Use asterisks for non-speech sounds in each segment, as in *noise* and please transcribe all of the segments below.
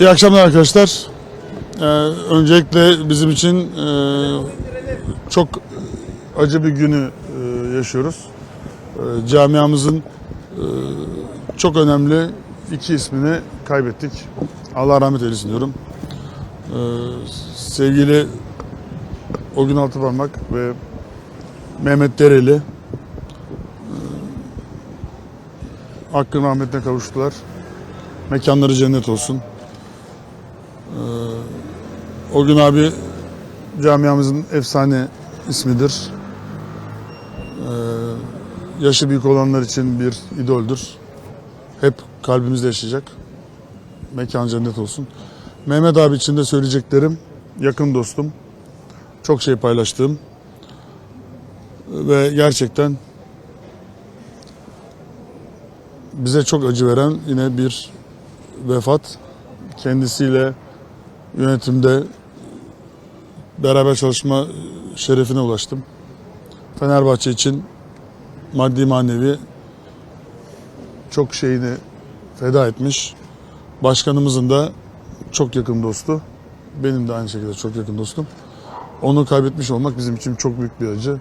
İyi akşamlar arkadaşlar. Ee, öncelikle bizim için e, çok acı bir günü e, yaşıyoruz. E, camiamızın e, çok önemli iki ismini kaybettik. Allah rahmet eylesin diyorum. E, sevgili Ogün Altıparmak ve Mehmet Dereli e, hakkın rahmetine kavuştular. Mekanları cennet olsun. O gün abi camiamızın efsane ismidir. Ee, yaşı büyük olanlar için bir idoldür. Hep kalbimizde yaşayacak. Mekan cennet olsun. Mehmet abi için de söyleyeceklerim yakın dostum. Çok şey paylaştığım ve gerçekten bize çok acı veren yine bir vefat. Kendisiyle yönetimde beraber çalışma şerefine ulaştım. Fenerbahçe için maddi manevi çok şeyini feda etmiş. Başkanımızın da çok yakın dostu. Benim de aynı şekilde çok yakın dostum. Onu kaybetmiş olmak bizim için çok büyük bir acı.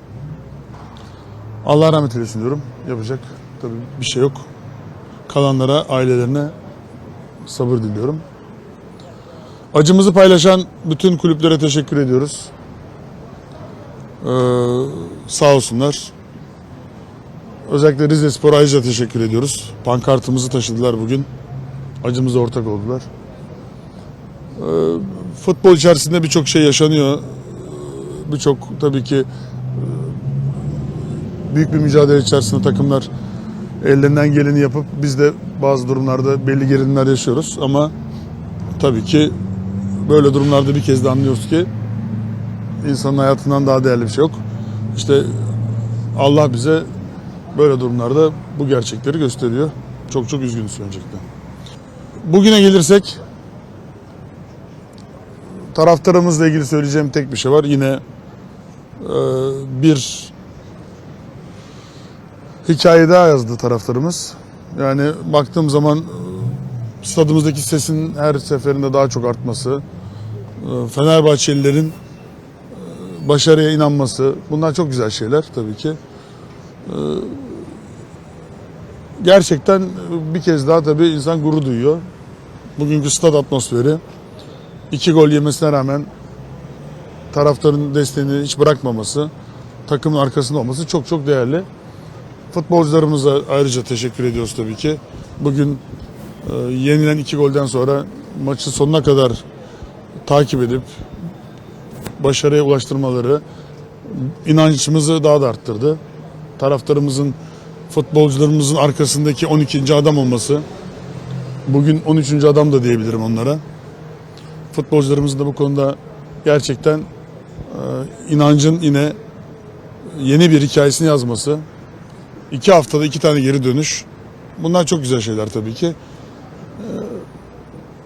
Allah rahmet eylesin diyorum. Yapacak tabii bir şey yok. Kalanlara, ailelerine sabır diliyorum. Acımızı paylaşan bütün kulüplere teşekkür ediyoruz. Ee, sağ olsunlar. Özellikle Rize Spor ayrıca teşekkür ediyoruz. Pankartımızı taşıdılar bugün. Acımıza ortak oldular. Ee, futbol içerisinde birçok şey yaşanıyor. Birçok tabii ki e, büyük bir mücadele içerisinde takımlar ellerinden geleni yapıp biz de bazı durumlarda belli gerilimler yaşıyoruz ama tabii ki böyle durumlarda bir kez de anlıyoruz ki insanın hayatından daha değerli bir şey yok. İşte Allah bize böyle durumlarda bu gerçekleri gösteriyor. Çok çok üzgünüz öncelikle. Bugüne gelirsek taraftarımızla ilgili söyleyeceğim tek bir şey var. Yine e, bir hikaye daha yazdı taraftarımız. Yani baktığım zaman e, stadımızdaki sesin her seferinde daha çok artması, Fenerbahçelilerin e, başarıya inanması, bunlar çok güzel şeyler tabii ki. E, Gerçekten bir kez daha tabii insan gurur duyuyor. Bugünkü stad atmosferi, iki gol yemesine rağmen taraftarın desteğini hiç bırakmaması, takımın arkasında olması çok çok değerli. Futbolcularımıza ayrıca teşekkür ediyoruz tabii ki. Bugün e, yenilen iki golden sonra maçı sonuna kadar takip edip başarıya ulaştırmaları inancımızı daha da arttırdı. Taraftarımızın, futbolcularımızın arkasındaki 12. adam olması, bugün 13. adam da diyebilirim onlara. Futbolcularımızın da bu konuda gerçekten e, inancın yine yeni bir hikayesini yazması, iki haftada iki tane geri dönüş, bunlar çok güzel şeyler tabii ki.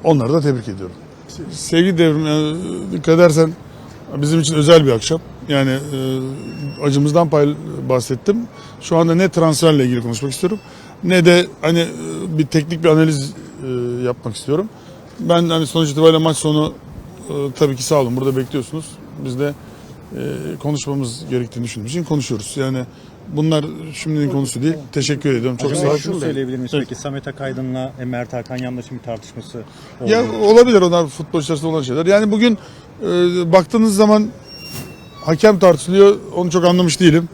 Onları da tebrik ediyorum. Sevgili devrim, yani dikkat edersen bizim için özel bir akşam. Yani e, acımızdan pay bahsettim. Şu anda ne transferle ilgili konuşmak istiyorum ne de hani e, bir teknik bir analiz e, yapmak istiyorum. Ben hani sonuç itibariyle maç sonu e, tabii ki sağ olun burada bekliyorsunuz. Biz de e, konuşmamız gerektiğini düşündüğümüz için konuşuyoruz. Yani bunlar şimdinin konusu değil. Teşekkür ediyorum. Çok sağ olun. şunu söyleyebilir miyiz peki Samet Akaydın'la Mert Hakan Yandaş'ın bir tartışması oldu. Ya olabilir onlar futbol içerisinde olan şeyler. Yani bugün e, baktığınız zaman hakem tartışılıyor. Onu çok anlamış değilim.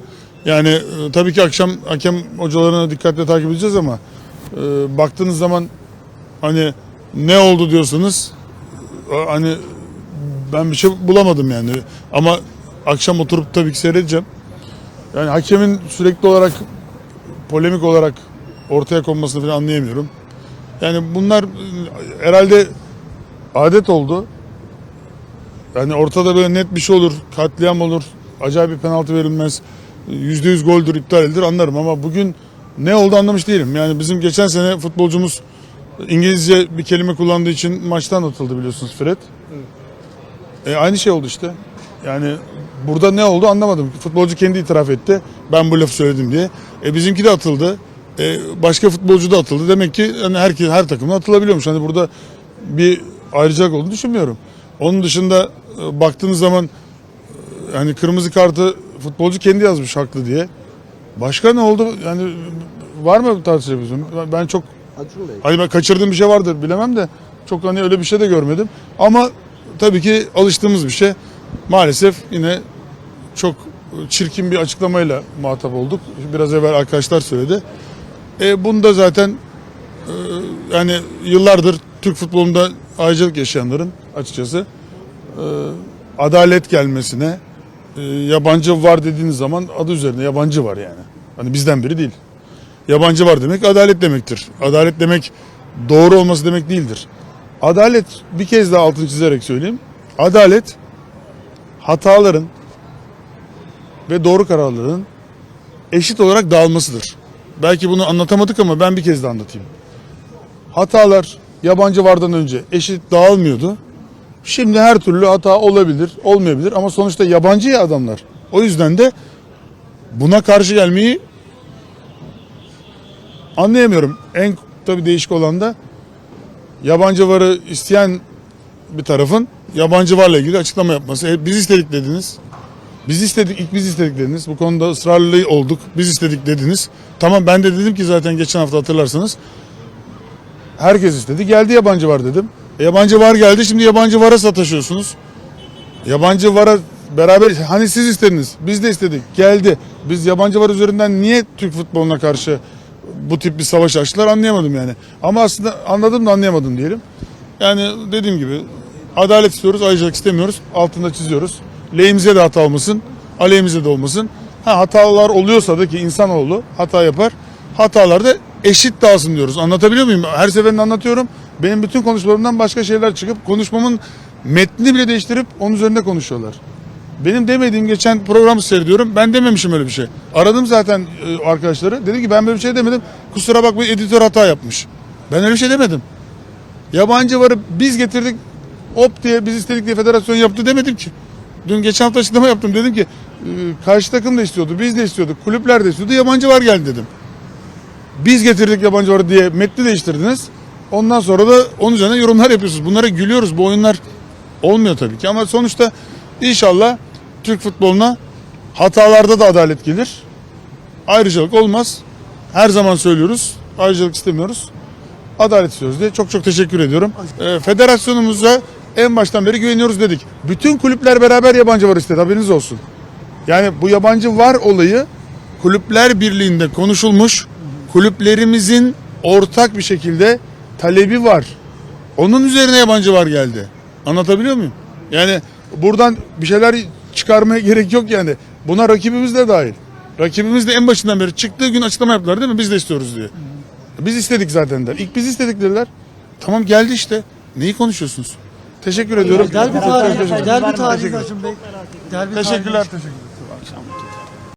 Yani e, tabii ki akşam hakem hocalarını dikkatle takip edeceğiz ama e, baktığınız zaman hani ne oldu diyorsunuz. E, hani ben bir şey bulamadım yani. Ama akşam oturup tabii ki seyredeceğim. Yani hakemin sürekli olarak polemik olarak ortaya konmasını falan anlayamıyorum. Yani bunlar e, herhalde adet oldu. Yani ortada böyle net bir şey olur, katliam olur, acayip bir penaltı verilmez, yüzde yüz goldür, iptal edilir anlarım ama bugün ne oldu anlamış değilim. Yani bizim geçen sene futbolcumuz İngilizce bir kelime kullandığı için maçtan atıldı biliyorsunuz Fred. E, aynı şey oldu işte. Yani burada ne oldu anlamadım. Futbolcu kendi itiraf etti. Ben bu lafı söyledim diye. E, bizimki de atıldı. E, başka futbolcu da atıldı. Demek ki hani herkes her takımda atılabiliyormuş. Hani burada bir ayrıcalık olduğunu düşünmüyorum. Onun dışında e, baktığınız zaman e, yani kırmızı kartı futbolcu kendi yazmış haklı diye. Başka ne oldu? Yani var mı tartışabiliyorsun? Ben- Ben çok Acun Bey. Hani ben kaçırdığım bir şey vardır bilemem de çok hani öyle bir şey de görmedim. Ama tabii ki alıştığımız bir şey. Maalesef yine çok çirkin bir açıklamayla muhatap olduk. Biraz evvel arkadaşlar söyledi. E, bunda zaten e, yani yıllardır Türk futbolunda ayrıcalık yaşayanların açıkçası e, adalet gelmesine e, yabancı var dediğiniz zaman adı üzerinde yabancı var yani. Hani bizden biri değil. Yabancı var demek adalet demektir. Adalet demek doğru olması demek değildir. Adalet bir kez daha altını çizerek söyleyeyim. Adalet hataların ve doğru kararların eşit olarak dağılmasıdır. Belki bunu anlatamadık ama ben bir kez daha anlatayım. Hatalar yabancı vardan önce eşit dağılmıyordu. Şimdi her türlü hata olabilir, olmayabilir ama sonuçta yabancı ya adamlar. O yüzden de buna karşı gelmeyi anlayamıyorum. En tabii değişik olan da yabancı varı isteyen bir tarafın yabancı varla ilgili açıklama yapması. E, biz istedik dediniz. Biz istedik, ilk biz istedik dediniz. Bu konuda ısrarlı olduk. Biz istedik dediniz. Tamam ben de dedim ki zaten geçen hafta hatırlarsanız. Herkes istedi. Geldi yabancı var dedim. E, yabancı var geldi. Şimdi yabancı vara sataşıyorsunuz. Yabancı vara beraber hani siz istediniz. Biz de istedik. Geldi. Biz yabancı var üzerinden niye Türk futboluna karşı bu tip bir savaş açtılar anlayamadım yani. Ama aslında anladım da anlayamadım diyelim. Yani dediğim gibi adalet istiyoruz, ayrıcalık istemiyoruz. Altında çiziyoruz. Lehimize de hata olmasın, aleyhimize de olmasın. Ha, hatalar oluyorsa da ki insanoğlu hata yapar. Hatalar da eşit dağılsın diyoruz. Anlatabiliyor muyum? Her seferinde anlatıyorum. Benim bütün konuşmalarımdan başka şeyler çıkıp konuşmamın metnini bile değiştirip onun üzerinde konuşuyorlar. Benim demediğim geçen programı seyrediyorum. Ben dememişim öyle bir şey. Aradım zaten e, arkadaşları. Dedi ki ben böyle bir şey demedim. Kusura bakmayın editör hata yapmış. Ben öyle bir şey demedim. Yabancı varı biz getirdik. Hop diye biz istedik diye federasyon yaptı demedim ki. Dün geçen hafta açıklama yaptım. Dedim ki e, karşı takım da istiyordu. Biz de istiyorduk. Kulüpler de istiyordu. Yabancı var geldi dedim. Biz getirdik yabancı varı diye metni değiştirdiniz. Ondan sonra da onun üzerine yorumlar yapıyorsunuz. Bunlara gülüyoruz. Bu oyunlar olmuyor tabii ki. Ama sonuçta inşallah Türk futboluna hatalarda da adalet gelir. Ayrıcalık olmaz. Her zaman söylüyoruz. Ayrıcalık istemiyoruz. Adalet istiyoruz diye çok çok teşekkür ediyorum. Ee, federasyonumuza en baştan beri güveniyoruz dedik. Bütün kulüpler beraber yabancı var istedi haberiniz olsun. Yani bu yabancı var olayı kulüpler birliğinde konuşulmuş. Kulüplerimizin ortak bir şekilde talebi var. Onun üzerine yabancı var geldi. Anlatabiliyor muyum? Yani buradan bir şeyler çıkarmaya *laughs* gerek yok yani. Buna rakibimiz de dahil. Rakibimiz de en başından beri çıktığı gün açıklama yaptılar değil mi? Biz de istiyoruz diye. Biz istedik zaten der. İlk biz istedik dediler. Tamam geldi işte. Neyi konuşuyorsunuz? Teşekkür ediyorum. Derbi tarihi, derbi tarihi Acun Bey. Derbi tarihi. Teşekkürler. Teşekkürler.